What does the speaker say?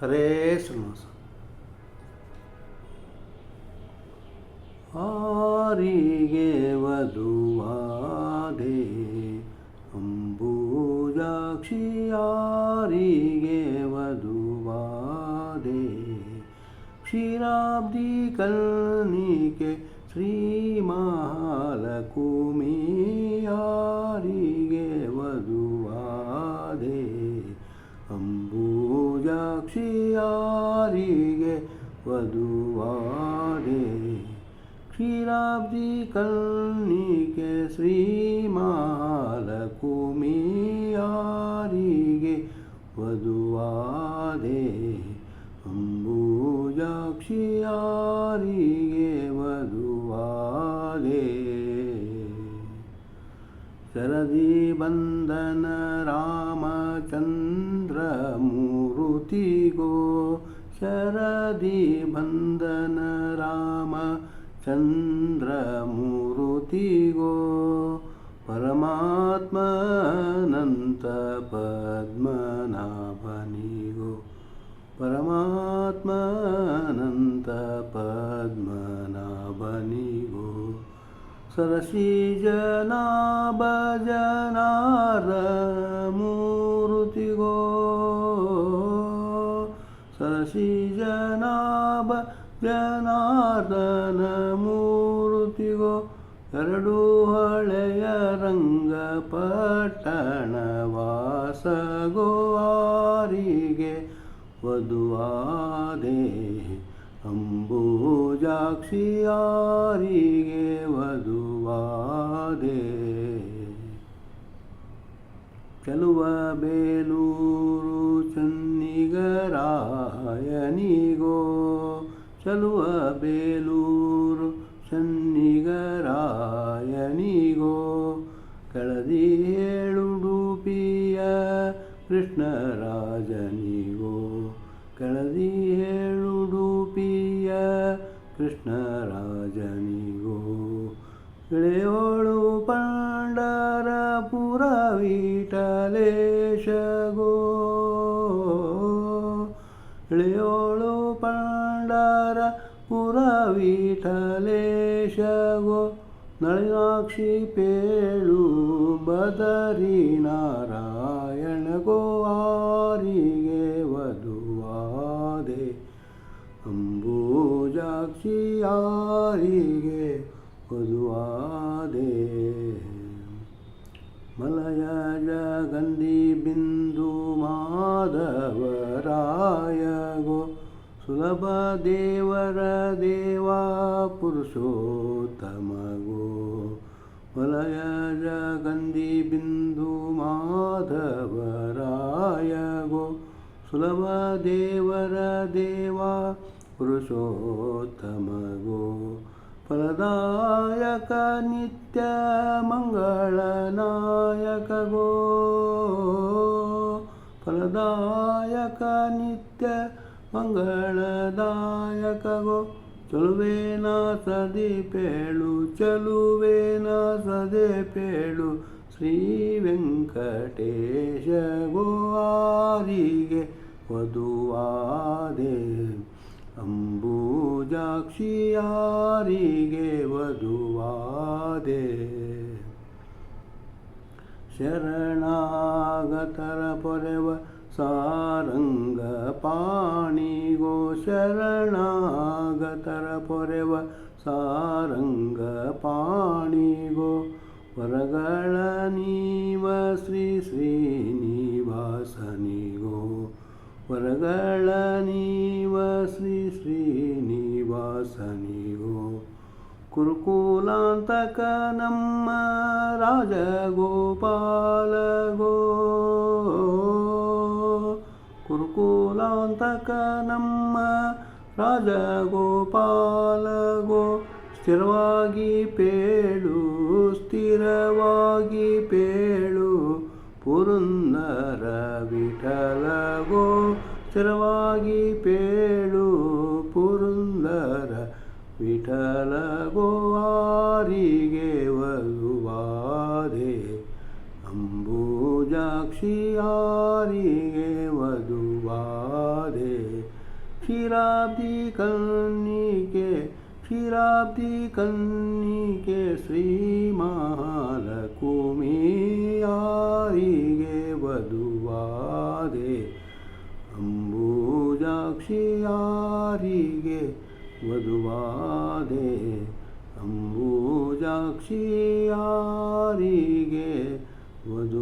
ಹರೇ ಶ್ರೀನಿವಾಸ. ಆರಿಗೆ ವಧುವಾದೆ ಅಂಬೂಜಾಕ್ಷಿ ಆರಿಗೆ ವಧುವಾದೆ ಕ್ಷೀರಾಬ್ದಿ ಕಲ್ನಿಕೆ ಶ್ರೀ ಮಹಾಲಕುಮಿ ಅಂಬೂಜಾಕ್ಷಿ ಯಾರಿಗೆ ಕ್ಷೀರಾಬ್ಜಿ ಕ್ಷೀರಾಬ್ದಿ ಕಲ್ನಿಕೆ ಶ್ರೀ ಮಹಾಲಕುಮಿ ಯಾರಿಗೆ ವಧುವಾದೆ ಅಂಬೂಜಾಕ್ಷಿ ಯಾರಿಗೆ ವಧುವಾದೆ ಶರದಿ ಬಂಧನ ರಾಮಚಂದ್ರ ಮೂರುತಿಗೋ ಶರದಿ ಬಂಧನ ರಾಮ ಚಂದ್ರ ಮೂರುತಿಗೋ ಪರಮಾತ್ಮನಂತ ಸರಸಿ ಜನಾಭ ಜನಾರ್ದನ ಮೂರ್ತಿಗೋ ಎರಡು ಹಳೆಯ ರಂಗ ಪಟ್ಟಣ ವಾಸಗೋ ಆರಿಗೆ ವಧುವಾದೆ ಅಂಬೂಜಾಕ್ಷಿಯಾರಿಗೆ ವಧುವಾದೆ. ಚಲುವ ಬೇಲೂರು ಚನ್ನಿಗರಾಯನಿಗೋ ಚಲುವ ಬೇಲೂರು ಚನ್ನಿಗರಾಯನಿಗೋ ಕೆಳದಿ ಹೇಳುಡುಪಿಯ ಕೃಷ್ಣರಾಜನಿಗೋ ಕೆಳದಿ ಹೇಳುಡುಪಿಯ ಕೃಷ್ಣರಾಜನಿಗೋ ಇಳೆಯೋಳು ಪಂಡರಪುರ ವಿಠಲೇಶಗೋ ಇಳೆಯೋಳು ಪಾಂಡಾರ ಪುರ ವಿಠಲೇಶಗೋ ನಳಿನಾಕ್ಷಿ ಪೇಳು ಬದರಿ ನಾರಾಯಣಗೋ, ಆರಿಗೆ ವಧುವಾದೆ. ಅಂಬೂಜಾಕ್ಷಿ ಆರಿಗೆ ವಧುವಾದೆ. ಮಲಯ ಜಗಂದಿ ಬಿಂದು ಮಾಧವರಾಯಗೋ ಸುಲಭ ದೇವರ ದೇವಾ ಪುರುಷೋತ್ತಮಗೋ ವಲಯ ಜಗಂದಿ ಬಿಂದು ಮಾಧವರಾಯಗೋ. ಸುಲಭ ದೇವರ ದೇವಾ ಪುರುಷೋತ್ತಮಗೋ ಫಲದಾಯಕ ನಿತ್ಯ ಮಂಗಳನಾಯಕಗೋ ಫಲದಾಯಕ ನಿತ್ಯ ಮಂಗಳದಾಯಕಗೋ ಚಲುವೇನ ಸದಿ ಪೇಳು ಚಲುವೇನ ಸದೆ ಪೇಳು, ಶ್ರೀ ವೆಂಕಟೇಶ ಗೋವಾರಿಗೆ ವಧುವಾದೆ. ಅಂಬೂಜಾಕ್ಷಿ ಯಾರಿಗೆ ವಧುವಾದೆ. ಶರಣಾಗತರ ಪೊರೆವ ಸಾರಂಗ ಪಾಣಿಗೋ ಶರಣಾಗತರ ಪೊರೆವ ಸಾರಂಗ ಪಾಣಿಗೋ. ವರಗಳ ನೀವ ಶ್ರೀ ಶ್ರೀನಿವಾಸನಿಗೋ. ವರಗಳ ನೀವ ಶ್ರೀ ಶ್ರೀನಿವಾಸನಿಗೋ. ಕುರುಕುಲಾಂತಕ ನಮ್ಮ ರಾಜಗೋಪಾಲಗೋ. ಕುರುಕುಲಾಂತಕ ನಮ್ಮ ಗೋ ಸ್ಥಿರವಾಗಿ ಪೇಳು ಸ್ಥಿರವಾಗಿ ಪೇಳು ಪುರುಂದರ ವಿಠಲ ಗೋ ಸ್ಥಿರವಾಗಿ ಪೇಳು ಪುರಂದರ ವಿಠಲಗೋ ಆರಿಗೆ ವಧುವಾದೆ, ಅಂಬೂಜಾಕ್ಷಿ ಆರಿಗೆ ಕ್ಷೀರಾಬ್ದಿ ಕನ್ನಿಕೆ ಕ್ಷೀರಾಬ್ದಿ ಕನ್ನಿಕೆ ಶ್ರೀ ಮಹಾಲಕುಮಿಯಾರಿಗೆ ವಧುವಾದೆ. ಅಂಬುಜಾಕ್ಷಿಯಾರಿಗೆ ವಧುವಾದೆ. ಅಂಬುಜಾಕ್ಷಿ ಯಾರಿಗೆ ವಧುವಾದೆ